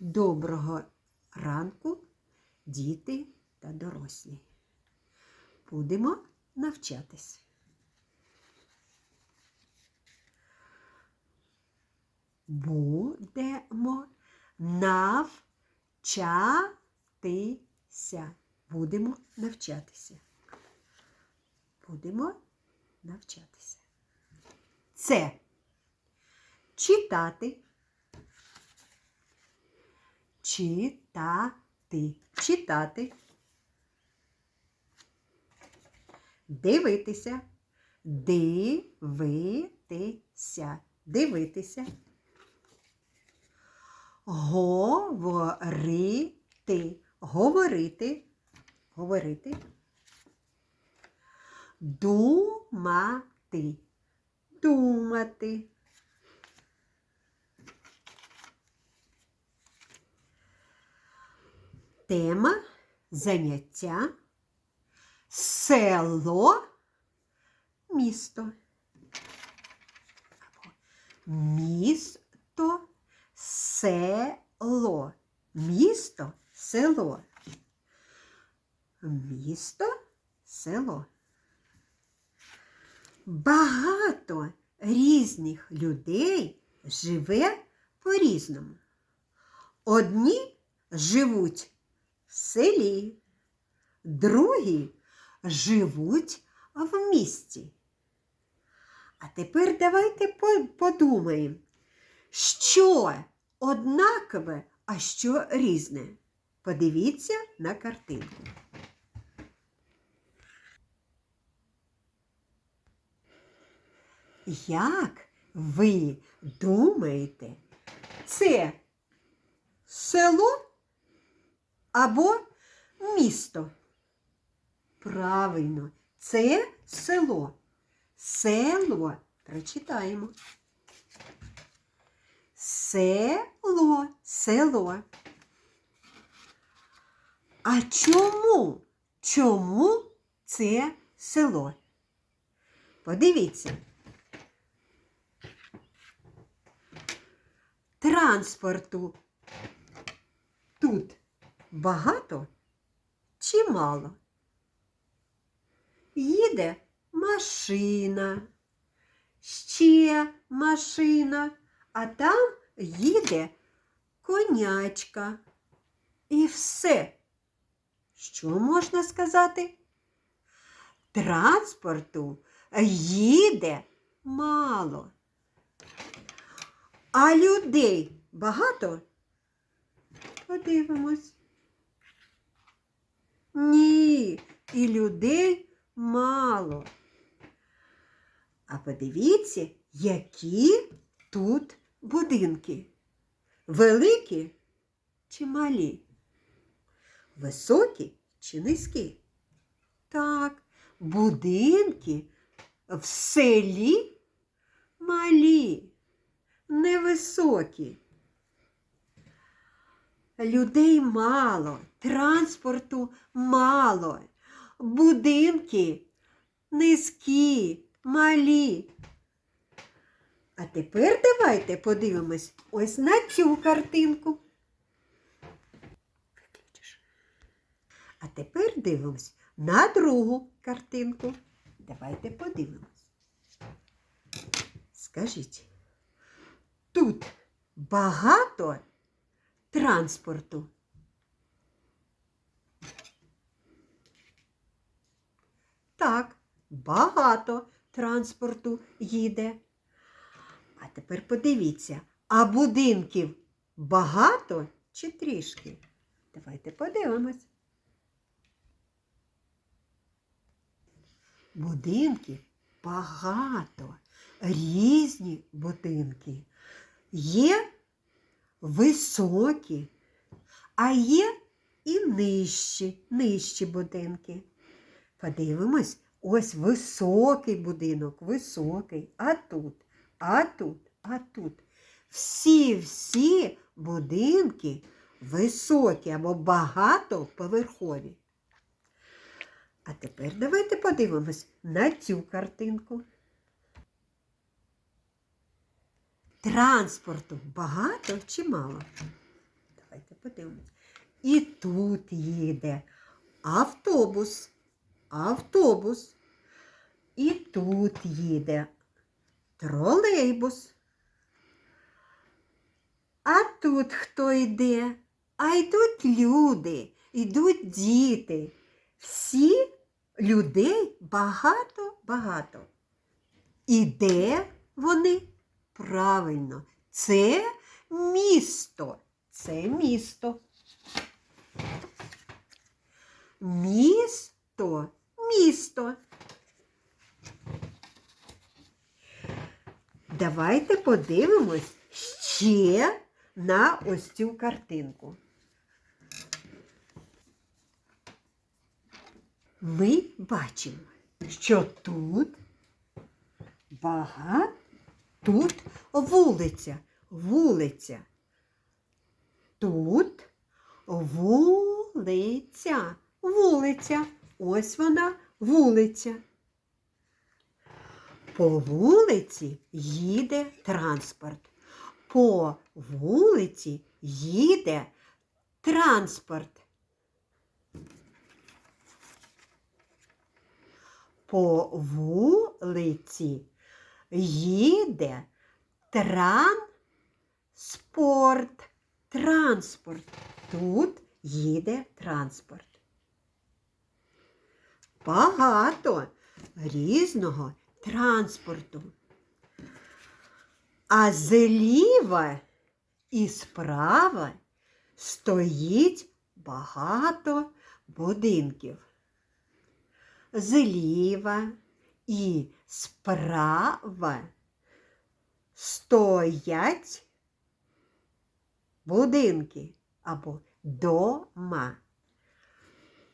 Доброго ранку, діти та дорослі. Будемо навчатись. Будемо навчатися. Будемо навчатися. Будемо навчатися. Це читати. Читати. Читати. Дивитися. Дивитися. Дивитися. Говорити. Говорити. Говорити. Думати. Думати. Тема заняття село місто. Місто село. Місто село. Місто село. Багато різних людей живе по-різному. Одні живуть в селі, другі живуть в місті. А тепер давайте подумаємо, що однакове, а що різне. Подивіться на картинку. Як ви думаєте, це село або місто? Правильно, це село. Село. Прочитаємо. Село, село. А чому? Чому це село? Подивіться. Транспорту тут багато чи мало? Їде машина, ще машина, а там їде конячка. І все. Що можна сказати? Транспорту їде мало. А людей багато? Подивимось. Ні, і людей мало. А подивіться, які тут будинки. Великі чи малі? Високі чи низькі? Так, будинки в селі малі, невисокі. Людей мало, транспорту мало, будинки низькі, малі. А тепер давайте подивимось ось на цю картинку. А тепер дивимось на другу картинку. Давайте подивимось. Скажіть, тут багато транспорту. Так, багато транспорту їде. А тепер подивіться, а будинків багато чи трішки? Давайте подивимось. Будинків багато, різні будинки. Є високі, а є і нижчі, нижчі будинки. Подивимось, ось високий будинок, високий, а тут, а тут, а тут. Всі-всі будинки високі або багатоповерхові. А тепер давайте подивимось на цю картинку. Транспорту багато чи мало? подивимось. І тут їде автобус. Автобус. І тут їде тролейбус. А тут хто йде? А йдуть люди, йдуть діти. Всі людей багато-багато. І де вони? Правильно, це місто. Це місто. Місто, місто. Давайте подивимось ще на ось цю картинку. Ми бачимо, що тут багато, тут вулиця, вулиця. Тут вулиця, вулиця. Ось вона вулиця. По вулиці їде транспорт. По вулиці їде транспорт. По вулиці їде транспорт. Транспорт. Тут їде транспорт. Багато різного транспорту. А зліва і справа стоїть багато будинків. Зліва і справа стоять будинки або дома.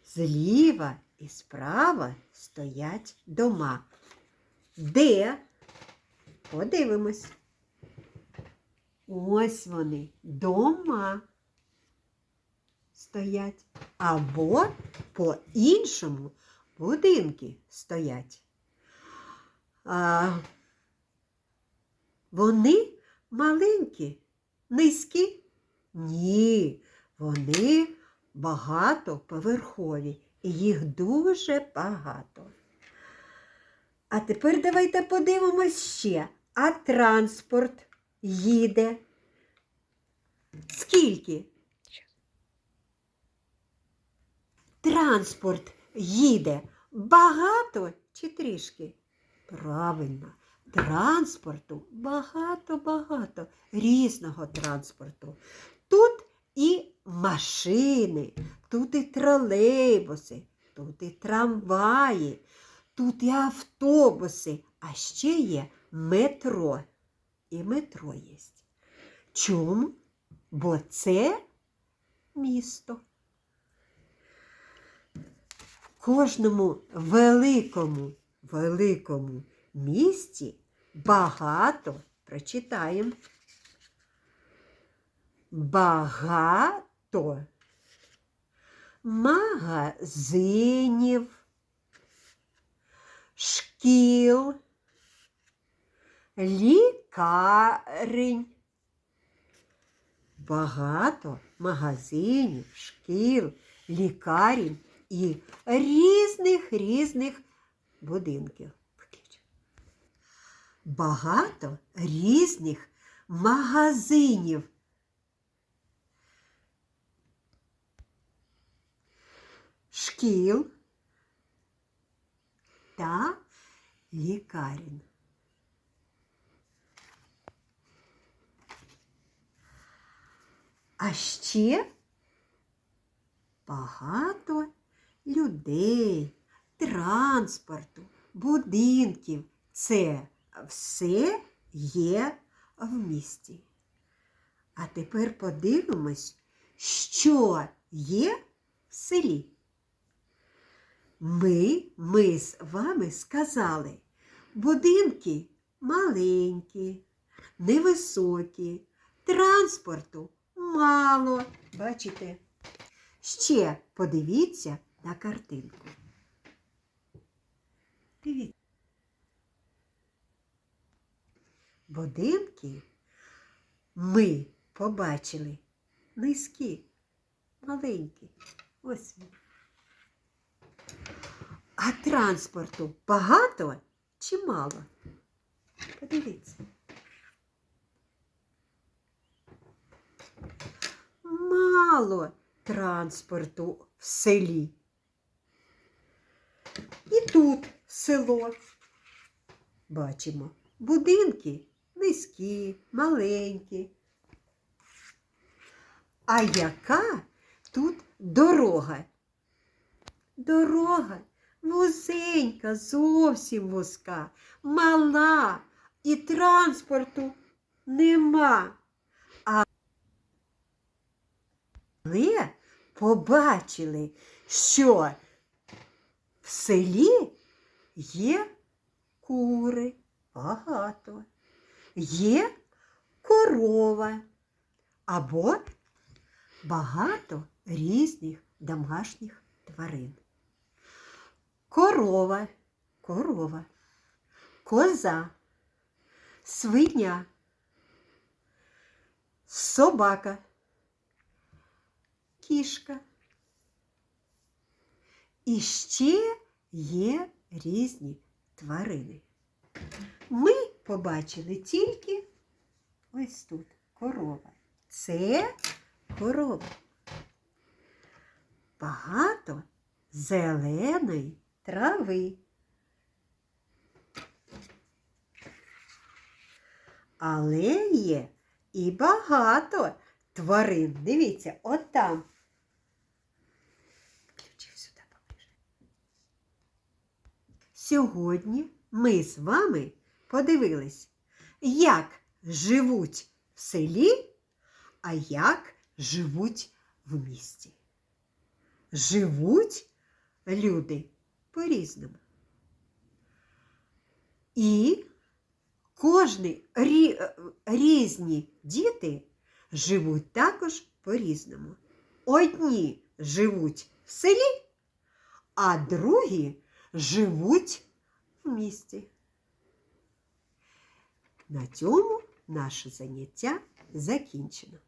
Зліва і справа стоять дома. Де? Подивимось. Ось вони дома стоять. Або по-іншому будинки стоять. А, вони маленькі, низькі? Ні, вони багатоповерхові, і їх дуже багато. А тепер давайте подивимось ще. А транспорт їде. Скільки? Транспорт їде багато чи трішки? Правильно, транспорту багато-багато різного транспорту. Тут і машини, тут і тролейбуси, тут і трамваї, тут і автобуси, а ще є метро. І метро є. Чому? Бо це місто. Кожному великому, великому місті багато прочитаємо. Багато магазинів, шкіл, лікарень. Багато магазинів, шкіл, лікарень і різних різних будинків. Багато різних магазинів. Шкіл та лікарень. А ще багато людей, транспорту, будинків. Це все є в місті. А тепер подивимось, що є в селі. Ми, ми з вами сказали, будинки маленькі, невисокі, транспорту мало. Бачите? Ще подивіться на картинку. Дивіться. Будинки ми побачили низькі, маленький. Ось він. А транспорту багато чи мало? Подивіться. Мало транспорту в селі. І тут село. Бачимо, будинки низькі, маленькі. А яка тут дорога? Дорога вузенька, зовсім вузька, мала, і транспорту нема. Але побачили, що в селі є кури багато, є корова або багато різних домашніх тварин. Корова, корова, коза, свиня, собака, кішка. І ще є різні тварини. Ми побачили тільки ось тут корова. Це корова. Багато зеленої трави. Але є і багато тварин. Дивіться, от там. Сьогодні ми з вами подивились, як живуть в селі, а як живуть в місті. Живуть люди по-різному. І кожні рі, різні діти живуть також по-різному. Одні живуть в селі, а другі живуть в місті. На цьому наше заняття закінчено.